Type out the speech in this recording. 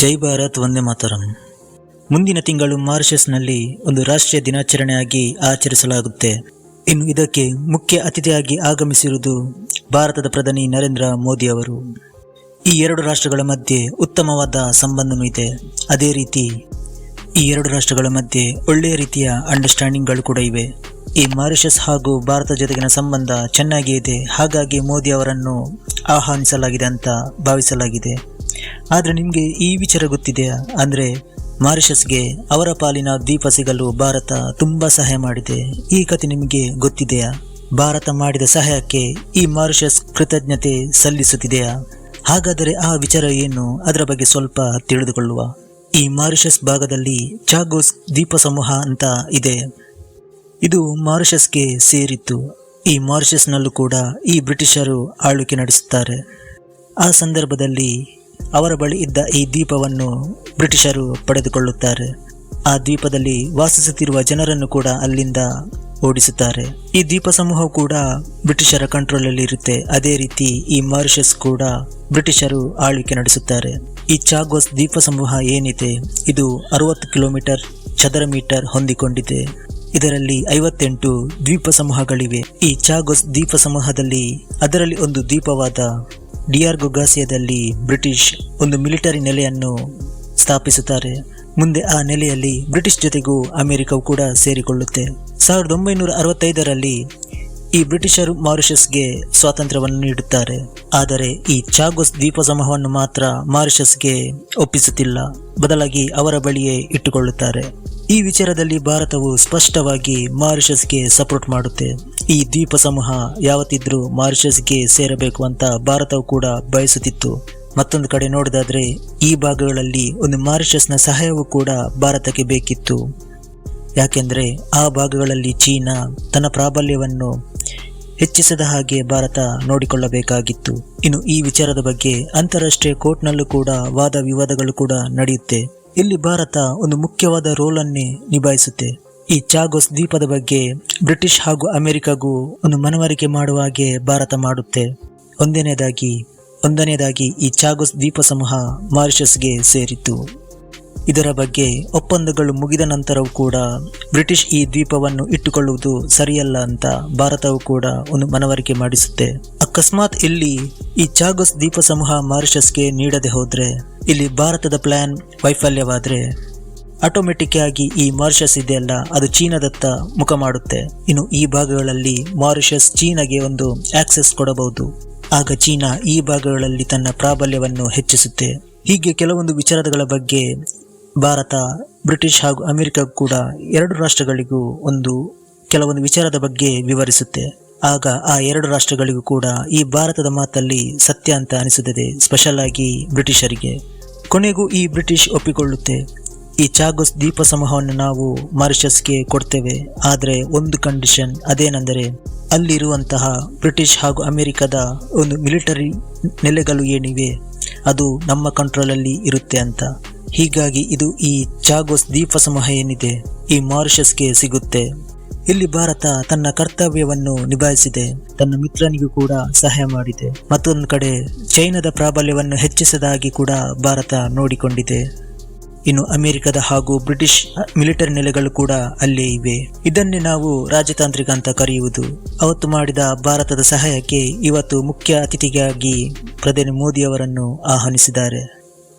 ಜೈ ಭಾರತ್, ವಂದೇ ಮಾತರಂ. ಮುಂದಿನ ತಿಂಗಳು ಮಾರಿಷಸ್ನಲ್ಲಿ ಒಂದು ರಾಷ್ಟ್ರೀಯ ದಿನಾಚರಣೆಯಾಗಿ ಆಚರಿಸಲಾಗುತ್ತೆ. ಇನ್ನು ಇದಕ್ಕೆ ಮುಖ್ಯ ಅತಿಥಿಯಾಗಿ ಆಗಮಿಸಿರುವುದು ಭಾರತದ ಪ್ರಧಾನಿ ನರೇಂದ್ರ ಮೋದಿ ಅವರು. ಈ ಎರಡು ರಾಷ್ಟ್ರಗಳ ಮಧ್ಯೆ ಉತ್ತಮವಾದ ಸಂಬಂಧನೂ ಇದೆ. ಅದೇ ರೀತಿ, ಈ ಎರಡು ರಾಷ್ಟ್ರಗಳ ಮಧ್ಯೆ ಒಳ್ಳೆಯ ರೀತಿಯ ಅಂಡರ್ಸ್ಟ್ಯಾಂಡಿಂಗ್ಗಳು ಕೂಡ ಇವೆ. ಈ ಮಾರಿಷಸ್ ಹಾಗೂ ಭಾರತ ಜೊತೆಗಿನ ಸಂಬಂಧ ಚೆನ್ನಾಗಿಯೇ ಇದೆ. ಹಾಗಾಗಿ ಮೋದಿ ಅವರನ್ನು ಆಹ್ವಾನಿಸಲಾಗಿದೆ ಅಂತ ಭಾವಿಸಲಾಗಿದೆ. ಆದರೆ ನಿಮಗೆ ಈ ವಿಚಾರ ಗೊತ್ತಿದೆಯಾ? ಅಂದರೆ ಮಾರಿಷಸ್ಗೆ ಅವರ ಪಾಲಿನ ದ್ವೀಪ ಸಿಗಲು ಭಾರತ ತುಂಬ ಸಹಾಯ ಮಾಡಿದೆ. ಈ ಕತೆ ನಿಮಗೆ ಗೊತ್ತಿದೆಯಾ? ಭಾರತ ಮಾಡಿದ ಸಹಾಯಕ್ಕೆ ಈ ಮಾರಿಷಸ್ ಕೃತಜ್ಞತೆ ಸಲ್ಲಿಸುತ್ತಿದೆಯಾ? ಹಾಗಾದರೆ ಆ ವಿಚಾರ ಏನು? ಅದರ ಬಗ್ಗೆ ಸ್ವಲ್ಪ ತಿಳಿದುಕೊಳ್ಳುವ. ಈ ಮಾರಿಷಸ್ ಭಾಗದಲ್ಲಿ ಚಾಗೋಸ್ ದ್ವೀಪ ಸಮೂಹ ಅಂತ ಇದೆ. ಇದು ಮಾರಿಷಸ್ಗೆ ಸೇರಿತ್ತು. ಈ ಮಾರಿಷಸ್ನಲ್ಲೂ ಕೂಡ ಈ ಬ್ರಿಟಿಷರು ಆಳ್ವಿಕೆ ನಡೆಸುತ್ತಾರೆ. ಆ ಸಂದರ್ಭದಲ್ಲಿ ಅವರ ಬಳಿ ಇದ್ದ ಈ ದ್ವೀಪವನ್ನು ಬ್ರಿಟಿಷರು ಪಡೆದುಕೊಳ್ಳುತ್ತಾರೆ. ಆ ದ್ವೀಪದಲ್ಲಿ ವಾಸಿಸುತ್ತಿರುವ ಜನರನ್ನು ಕೂಡ ಅಲ್ಲಿಂದ ಓಡಿಸುತ್ತಾರೆ. ಈ ದ್ವೀಪ ಸಮೂಹ ಕೂಡ ಬ್ರಿಟಿಷರ ಕಂಟ್ರೋಲ್ ಅಲ್ಲಿ ಇರುತ್ತೆ. ಅದೇ ರೀತಿ ಈ ಮಾರಿಷಸ್ ಕೂಡ ಬ್ರಿಟಿಷರು ಆಳ್ವಿಕೆ ನಡೆಸುತ್ತಾರೆ. ಈ ಚಾಗೋಸ್ ದ್ವೀಪ ಸಮೂಹ ಏನಿದೆ? ಇದು ಅರವತ್ತು ಕಿಲೋಮೀಟರ್ ಚದರ ಮೀಟರ್ ಹೊಂದಿಕೊಂಡಿದೆ. ಇದರಲ್ಲಿ ಐವತ್ತೆಂಟು ದ್ವೀಪ ಸಮೂಹಗಳಿವೆ. ಈ ಚಾಗೋಸ್ ದ್ವೀಪ ಸಮೂಹದಲ್ಲಿ ಅದರಲ್ಲಿ ಒಂದು ದ್ವೀಪವಾದ ಡಿಆರ್ ಗೊಗಾಸಿಯಾದಲ್ಲಿ ಬ್ರಿಟಿಷ್ ಒಂದು ಮಿಲಿಟರಿ ನೆಲೆಯನ್ನು ಸ್ಥಾಪಿಸುತ್ತಾರೆ. ಮುಂದೆ ಆ ನೆಲೆಯಲ್ಲಿ ಬ್ರಿಟಿಷ್ ಜೊತೆಗೂ ಅಮೆರಿಕವು ಕೂಡ ಸೇರಿಕೊಳ್ಳುತ್ತೆ. ಸಾವಿರದ ಒಂಬೈನೂರ ಅರವತ್ತೈದರಲ್ಲಿ ಈ ಬ್ರಿಟಿಷರು ಮಾರಿಷಸ್ಗೆ ಸ್ವಾತಂತ್ರ್ಯವನ್ನು ನೀಡುತ್ತಾರೆ. ಆದರೆ ಈ ಚಾಗೋಸ್ ದ್ವೀಪ ಸಮೂಹವನ್ನು ಮಾತ್ರ ಮಾರಿಷಸ್ಗೆ ಒಪ್ಪಿಸುತ್ತಿಲ್ಲ. ಬದಲಾಗಿ ಅವರ ಬಳಿಯೇ ಇಟ್ಟುಕೊಳ್ಳುತ್ತಾರೆ. ಈ ವಿಚಾರದಲ್ಲಿ ಭಾರತವು ಸ್ಪಷ್ಟವಾಗಿ ಮಾರಿಷಸ್ಗೆ ಸಪೋರ್ಟ್ ಮಾಡುತ್ತೆ. ಈ ದ್ವೀಪ ಸಮೂಹ ಯಾವತ್ತಿದ್ರೂ ಮಾರಿಷಸ್ಗೆ ಸೇರಬೇಕು ಅಂತ ಭಾರತವು ಕೂಡ ಬಯಸುತ್ತಿತ್ತು. ಮತ್ತೊಂದು ಕಡೆ ನೋಡೋದಾದ್ರೆ ಈ ಭಾಗಗಳಲ್ಲಿ ಒಂದು ಮಾರಿಷಸ್ನ ಸಹಾಯವೂ ಕೂಡ ಭಾರತಕ್ಕೆ ಬೇಕಿತ್ತು. ಯಾಕೆಂದರೆ ಆ ಭಾಗಗಳಲ್ಲಿ ಚೀನಾ ತನ್ನ ಪ್ರಾಬಲ್ಯವನ್ನು ಹೆಚ್ಚಿಸದ ಹಾಗೆ ಭಾರತ ನೋಡಿಕೊಳ್ಳಬೇಕಾಗಿತ್ತು. ಇನ್ನು ಈ ವಿಚಾರದ ಬಗ್ಗೆ ಅಂತಾರಾಷ್ಟ್ರೀಯ ಕೋರ್ಟ್ನಲ್ಲೂ ಕೂಡ ವಾದ ವಿವಾದಗಳು ಕೂಡ ನಡೆಯುತ್ತೆ. ಇಲ್ಲಿ ಭಾರತ ಒಂದು ಮುಖ್ಯವಾದ ರೋಲನ್ನೇ ನಿಭಾಯಿಸುತ್ತೆ. ಈ ಚಾಗೋಸ್ ದ್ವೀಪದ ಬಗ್ಗೆ ಬ್ರಿಟಿಷ್ ಹಾಗೂ ಅಮೆರಿಕಗೂ ಒಂದು ಮನವರಿಕೆ ಮಾಡುವ ಹಾಗೆ ಭಾರತ ಮಾಡುತ್ತೆ. ಒಂದನೇದಾಗಿ ಒಂದನೇದಾಗಿ ಈ ಚಾಗೋಸ್ ದ್ವೀಪ ಸಮೂಹ ಮಾರಿಷಸ್ಗೆ ಸೇರಿತು ಇದರ ಬಗ್ಗೆ ಒಪ್ಪಂದಗಳು ಮುಗಿದ ನಂತರವೂ ಕೂಡ ಬ್ರಿಟಿಷ್ ಈ ದ್ವೀಪವನ್ನು ಇಟ್ಟುಕೊಳ್ಳುವುದು ಸರಿಯಲ್ಲ ಅಂತ ಭಾರತವು ಕೂಡ ಒಂದು ಮನವರಿಕೆ ಮಾಡಿಸುತ್ತೆ. ಅಕಸ್ಮಾತ್ ಇಲ್ಲಿ ಈ ಚಾಗೋಸ್ ದ್ವೀಪ ಸಮೂಹ ಮಾರಿಷಸ್ಗೆ ನೀಡದೆ ಹೋದ್ರೆ, ಇಲ್ಲಿ ಭಾರತದ ಪ್ಲಾನ್ ವೈಫಲ್ಯವಾದ್ರೆ ಆಟೋಮೆಟಿಕ್ ಆಗಿ ಈ ಮಾರಿಷಸ್ ಇದೆಯಲ್ಲ, ಅದು ಚೀನಾದತ್ತ ಮುಖ ಮಾಡುತ್ತೆ. ಇನ್ನು ಈ ಭಾಗಗಳಲ್ಲಿ ಮಾರಿಷಸ್ ಚೀನಾಗೆ ಒಂದು ಆಕ್ಸೆಸ್ ಕೊಡಬಹುದು. ಆಗ ಚೀನಾ ಈ ಭಾಗಗಳಲ್ಲಿ ತನ್ನ ಪ್ರಾಬಲ್ಯವನ್ನು ಹೆಚ್ಚಿಸುತ್ತೆ. ಹೀಗೆ ಕೆಲವೊಂದು ವಿಚಾರಗಳ ಬಗ್ಗೆ ಭಾರತ, ಬ್ರಿಟಿಷ್ ಹಾಗೂ ಅಮೆರಿಕ ಕೂಡ ಎರಡು ರಾಷ್ಟ್ರಗಳಿಗೂ ಒಂದು ಕೆಲವೊಂದು ವಿಚಾರದ ಬಗ್ಗೆ ವಿವರಿಸುತ್ತೆ. ಆಗ ಆ ಎರಡು ರಾಷ್ಟ್ರಗಳಿಗೂ ಕೂಡ ಈ ಭಾರತದ ಮಾತಲ್ಲಿ ಸತ್ಯ ಅಂತ ಅನಿಸುತ್ತದೆ ಸ್ಪೆಷಲ್ ಆಗಿ ಬ್ರಿಟಿಷರಿಗೆ. ಕೊನೆಗೂ ಈ ಬ್ರಿಟಿಷ್ ಒಪ್ಪಿಕೊಳ್ಳುತ್ತೆ. ಈ ಚಾಗೋಸ್ ದೀಪ ಸಮೂಹವನ್ನು ನಾವು ಮಾರಿಷಸ್ಗೆ ಕೊಡ್ತೇವೆ. ಆದರೆ ಒಂದು ಕಂಡೀಷನ್ ಅದೇನೆಂದರೆ ಅಲ್ಲಿರುವಂತಹ ಬ್ರಿಟಿಷ್ ಹಾಗೂ ಅಮೆರಿಕದ ಒಂದು ಮಿಲಿಟರಿ ನೆಲೆಗಳು ಏನಿವೆ, ಅದು ನಮ್ಮ ಕಂಟ್ರೋಲಲ್ಲಿ ಇರುತ್ತೆ ಅಂತ. ಹೀಗಾಗಿ ಇದು ಈ ಚಾಗೋಸ್ ದ್ವೀಪ ಸಮೂಹ ಏನಿದೆ, ಈ ಮಾರಿಷಸ್ಗೆ ಸಿಗುತ್ತೆ. ಇಲ್ಲಿ ಭಾರತ ತನ್ನ ಕರ್ತವ್ಯವನ್ನು ನಿಭಾಯಿಸಿದೆ, ತನ್ನ ಮಿತ್ರನಿಗೂ ಕೂಡ ಸಹಾಯ ಮಾಡಿದೆ. ಮತ್ತೊಂದು ಕಡೆ ಚೈನಾದ ಪ್ರಾಬಲ್ಯವನ್ನು ಹೆಚ್ಚಿಸದಾಗಿ ಕೂಡ ಭಾರತ ನೋಡಿಕೊಂಡಿದೆ. ಇನ್ನು ಅಮೆರಿಕದ ಹಾಗೂ ಬ್ರಿಟಿಷ್ ಮಿಲಿಟರಿ ನೆಲೆಗಳು ಕೂಡ ಅಲ್ಲೇ ಇವೆ. ಇದನ್ನೇ ನಾವು ರಾಜತಾಂತ್ರಿಕ ಅಂತ ಕರೆಯುವುದು. ಅವತ್ತು ಮಾಡಿದ ಭಾರತದ ಸಹಾಯಕ್ಕೆ ಇವತ್ತು ಮುಖ್ಯ ಅತಿಥಿಗಾಗಿ ಪ್ರಧಾನಿ ಮೋದಿ ಅವರನ್ನು ಆಹ್ವಾನಿಸಿದ್ದಾರೆ.